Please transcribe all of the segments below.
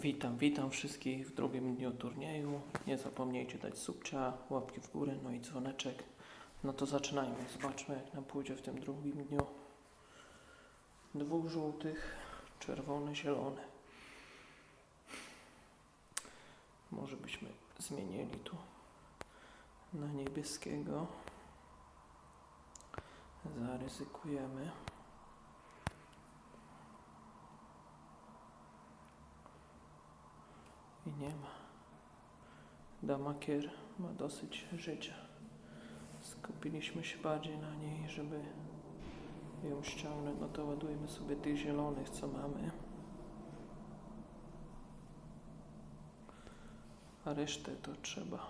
Witam, witam wszystkich w drugim dniu turnieju. Nie zapomnijcie dać subcia, łapki w górę, no i dzwoneczek. No to zaczynajmy. Zobaczmy jak nam pójdzie w tym drugim dniu. Dwóch żółtych, czerwony, zielony. Może byśmy zmienili tu na niebieskiego. Zaryzykujemy. Nie ma. Damakier ma dosyć życia. Skupiliśmy się bardziej na niej, żeby ją ściągnąć. No to ładujemy sobie tych zielonych, co mamy. A resztę to trzeba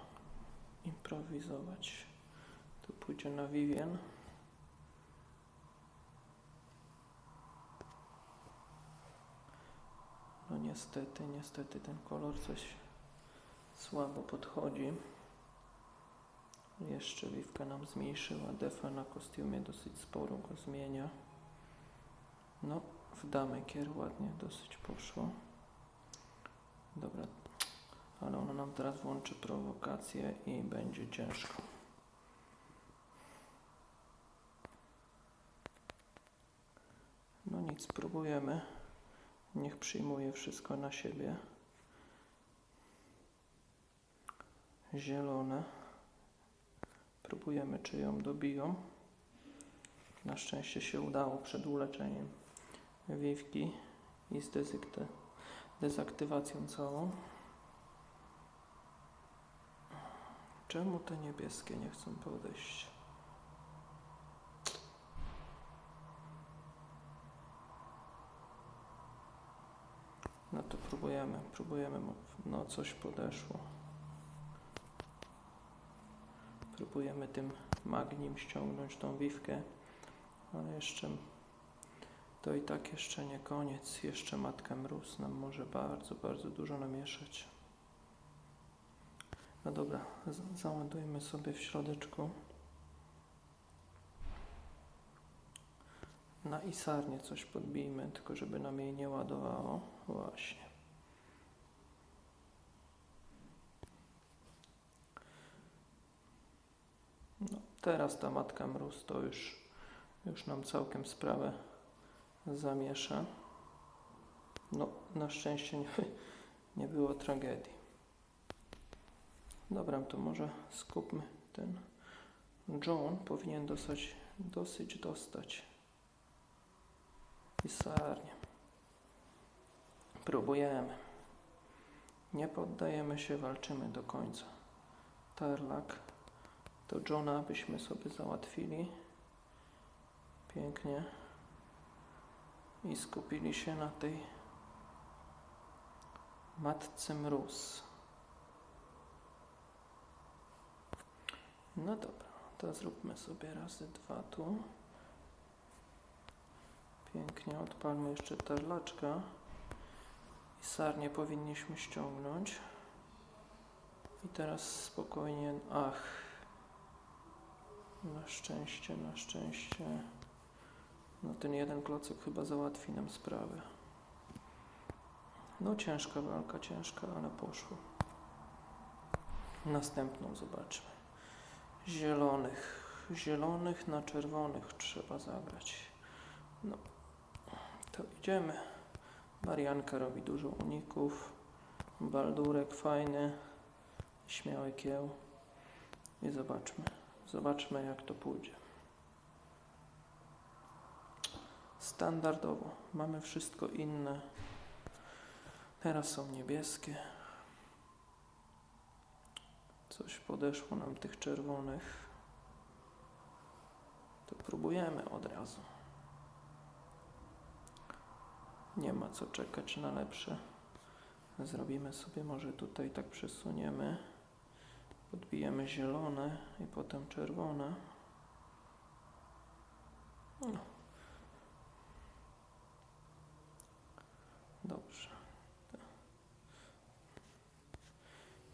improwizować. Tu pójdzie na Vivien. Niestety, niestety ten kolor coś słabo podchodzi. Jeszcze Wiwka nam zmniejszyła defa na kostiumie, dosyć sporo go zmienia. No, w damę kier ładnie dosyć poszło. Dobra, ale ona nam teraz włączy prowokację i będzie ciężko. No nic, spróbujemy. Niech przyjmuje wszystko na siebie. Zielone. Próbujemy, czy ją dobiją. Na szczęście się udało przed uleczeniem wiwki i z dezaktywacją całą. Czemu te niebieskie nie chcą podejść? No to próbujemy, próbujemy, no coś podeszło. Próbujemy tym magnim ściągnąć tą wiwkę, ale jeszcze to i tak jeszcze nie koniec. Jeszcze matka mróz nam może bardzo, bardzo dużo namieszać. No dobra, załadujmy sobie w środeczku. Na isarnie coś podbijmy, tylko żeby nam jej nie ładowało. Właśnie. No, teraz ta matka mróz to już, już nam całkiem sprawę zamiesza. No, na szczęście nie, nie było tragedii. Dobra, to może skupmy ten. John powinien dosyć, dosyć dostać. Pisarnie. Próbujemy. Nie poddajemy się, walczymy do końca. Tarlak. To Johna byśmy sobie załatwili. Pięknie. I skupili się na tej matce mróz. No dobra, to zróbmy sobie razy dwa tu. Pięknie, odpalmy jeszcze tarlaczka. I sarnie powinniśmy ściągnąć. I teraz spokojnie. Ach. Na szczęście, na szczęście. No ten jeden klocek chyba załatwi nam sprawę. No ciężka walka, ciężka, ale poszło. Następną zobaczmy. Zielonych. Zielonych na czerwonych trzeba zagrać. No, to idziemy. Marianka robi dużo uników. Baldurek fajny. Śmiały kieł. I zobaczmy. Zobaczmy jak to pójdzie. Standardowo. Mamy wszystko inne. Teraz są niebieskie. Coś podeszło nam tych czerwonych. To próbujemy od razu. Nie ma co czekać na lepsze. Zrobimy sobie może tutaj tak przesuniemy. Podbijemy zielone i potem czerwone. No. Dobrze.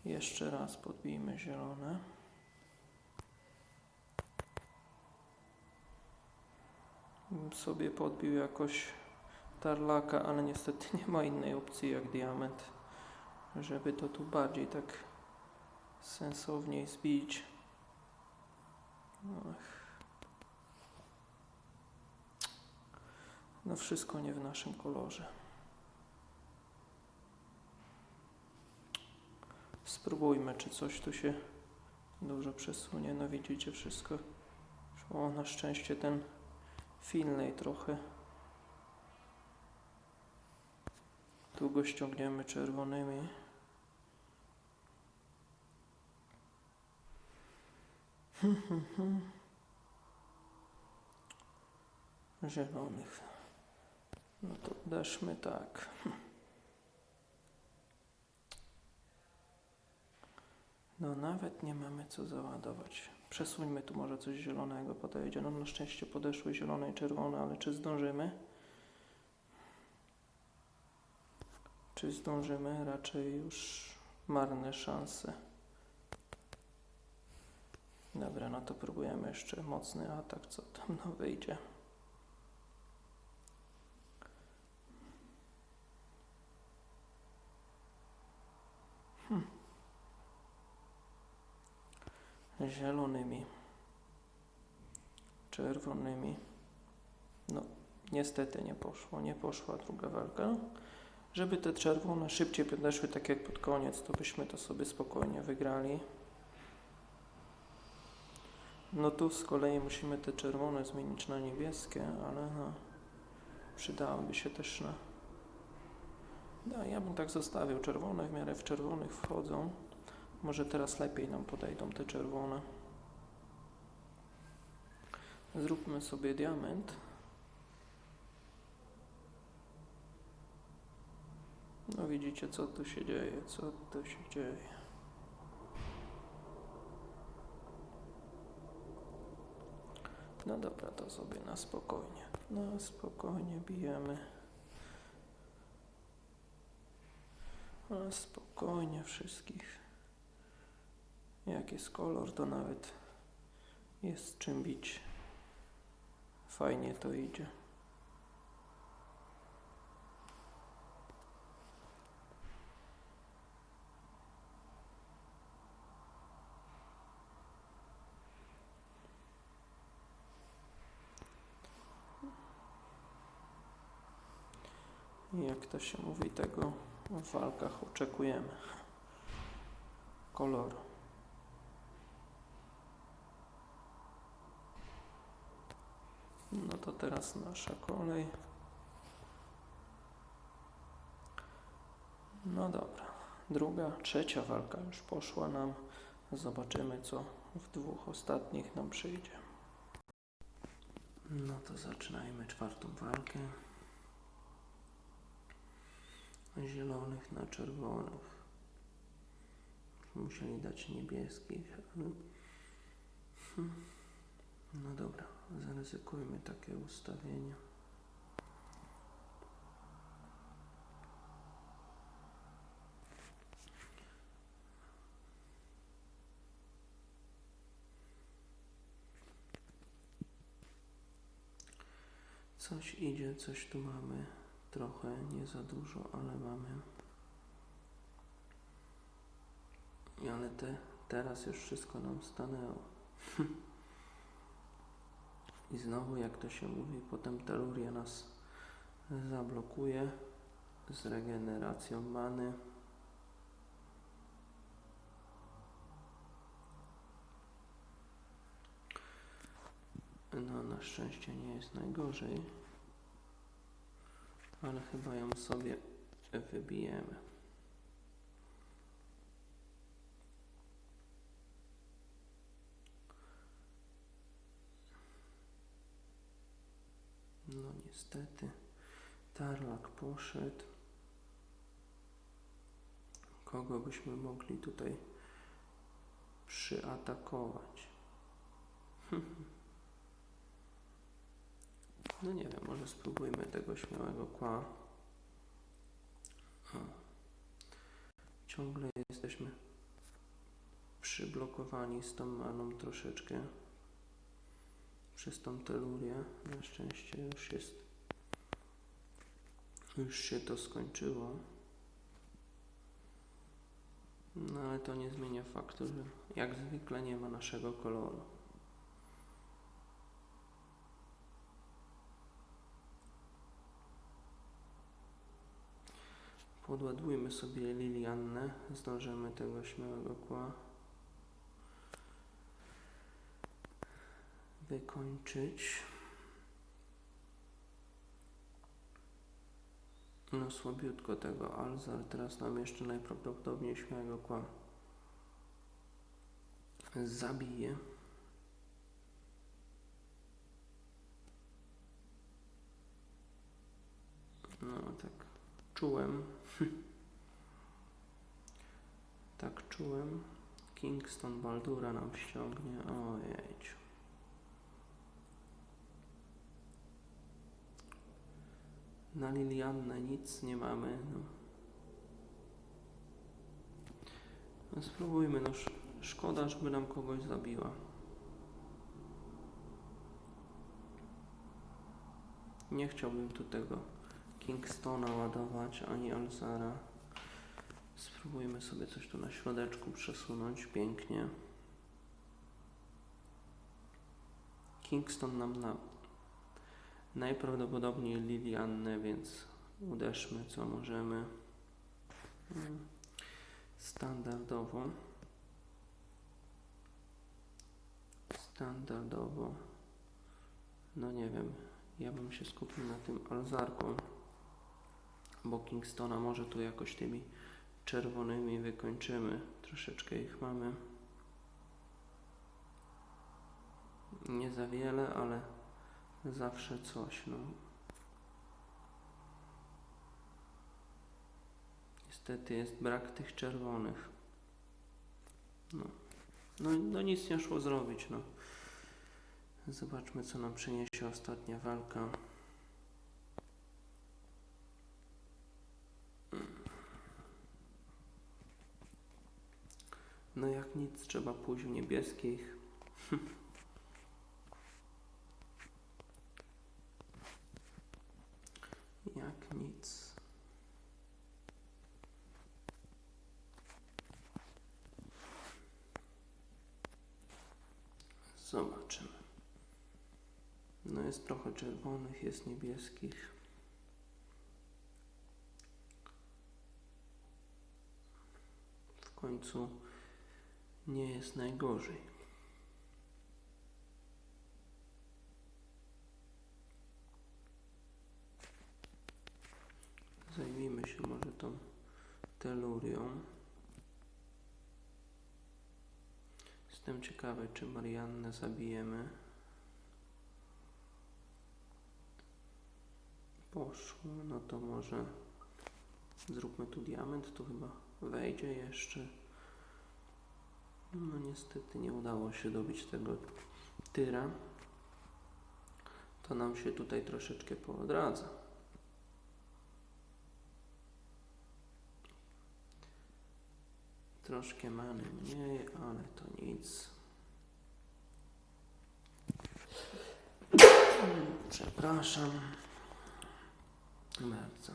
Jeszcze raz podbijmy zielone. Bym sobie podbił jakoś tarlaka, ale niestety nie ma innej opcji jak diament. żeby to tu bardziej tak sensowniej zbić. Ach. No wszystko nie w naszym kolorze. Spróbujmy, czy coś tu się dużo przesunie. No widzicie, wszystko szło. Na szczęście ten Finlay trochę. Tu go ściągniemy czerwonymi. Zielonych. No to deszmy tak. No nawet nie mamy co załadować. Przesuńmy tu może coś zielonego podejdzie. No na szczęście podeszły zielone i czerwone, ale czy zdążymy? Czy zdążymy? Raczej już marne szanse. Dobra, no to próbujemy jeszcze mocny atak, co tam no wyjdzie. zielonymi, czerwonymi. No, niestety nie poszło, nie poszła druga walka. Żeby te czerwone szybciej podeszły, tak jak pod koniec, to byśmy to sobie spokojnie wygrali. No tu z kolei musimy te czerwone zmienić na niebieskie, ale no, przydałoby się też na... No, ja bym tak zostawił czerwone, w miarę w czerwonych wchodzą. Może teraz lepiej nam podejdą te czerwone. Zróbmy sobie diament. No widzicie co tu się dzieje, co tu się dzieje. No dobra, to sobie na spokojnie. Na spokojnie bijemy. Na spokojnie wszystkich. Jak jest kolor, to nawet jest czym bić. Fajnie to idzie. Jak to się mówi, tego w walkach oczekujemy. Koloru. No to teraz nasza kolej. No dobra. Druga, trzecia walka już poszła nam. Zobaczymy, co w dwóch ostatnich nam przyjdzie. No to zaczynajmy czwartą walkę. Zielonych na czerwonych. Musieli dać niebieskich, ale... Hmm. No dobra, zaryzykujmy takie ustawienie. Coś idzie, coś tu mamy. Trochę, nie za dużo, ale mamy. Ale te, teraz już wszystko nam stanęło. I znowu, jak to się mówi, potem teluria nas zablokuje z regeneracją many. No, na szczęście nie jest najgorzej, ale chyba ją sobie wybijemy. No niestety. Tarlak poszedł. Kogo byśmy mogli tutaj przyatakować? No nie wiem, może spróbujmy tego śmiałego kła. Ciągle jesteśmy przyblokowani z tą maną troszeczkę przez tą telurię. Na szczęście już jest. Już się to skończyło. No ale to nie zmienia faktu, że jak zwykle nie ma naszego koloru. Podładujmy sobie Liliannę, zdążymy tego śmiałego kła wykończyć. No słabiutko tego Alzar, teraz nam jeszcze najprawdopodobniej śmiałego kła zabije. No tak czułem. Tak czułem. Kingston Baldura nam ściągnie. Ojejciu. Na Liliannę nic nie mamy. No. No spróbujmy, no sz- szkoda, żeby nam kogoś zabiła. Nie chciałbym tu tego Kingstona ładować, ani Alzara. Spróbujmy sobie coś tu na środeczku przesunąć, pięknie. Kingston nam na najprawdopodobniej Liliannę, więc uderzmy co możemy. Mm, Standardowo. Standardowo. No nie wiem. Ja bym się skupił na tym Alzarku. Bo Kingstona może tu jakoś tymi czerwonymi wykończymy. Troszeczkę ich mamy. Nie za wiele, ale zawsze coś, no. Niestety jest brak tych czerwonych. No. No, no nic nie szło zrobić, no. Zobaczmy, co nam przyniesie ostatnia walka. No jak nic, trzeba pójść w niebieskich. Jak nic. Zobaczymy. No jest trochę czerwonych, jest niebieskich. W końcu nie jest najgorzej. Zajmijmy się może tą telurią. Jestem ciekawy, czy Mariannę zabijemy. Poszło, no to może zróbmy tu diament, tu chyba wejdzie jeszcze. No niestety nie udało się dobić tego tyra. To nam się tutaj troszeczkę poodradza. Troszkę many mniej, ale to nic. Przepraszam. Bardzo.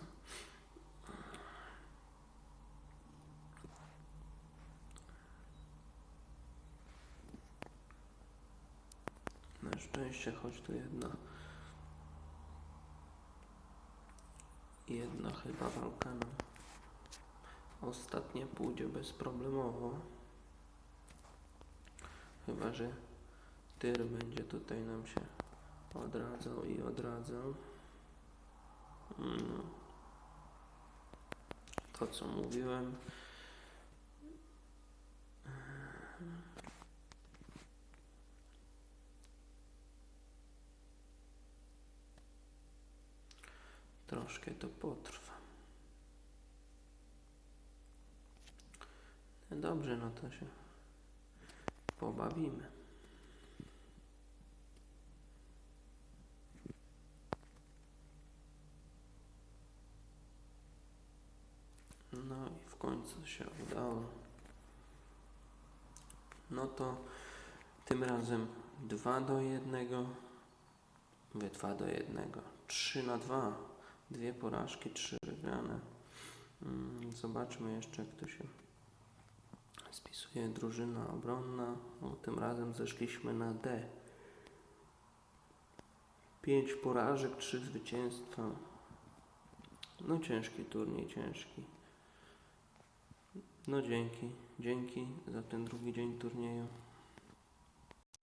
Na szczęście choć tu jedna. Jedna chyba walka nam ostatnia pójdzie bezproblemowo. Chyba, że tyr będzie tutaj nam się odradzał i odradzał. No. To co mówiłem. Troszkę to potrwa. No Dobrze, no to się pobawimy. No i w końcu się udało. No to tym razem 2 do 1. Mówię 2 do 1. 3 na 2. Dwie porażki, trzy wygrane. Mm, Zobaczmy jeszcze, kto się Nie, drużyna obronna. No, tym razem zeszliśmy na D. Pięć porażek, trzy zwycięstwa. No ciężki turniej, ciężki. No dzięki, dzięki za ten drugi dzień turnieju.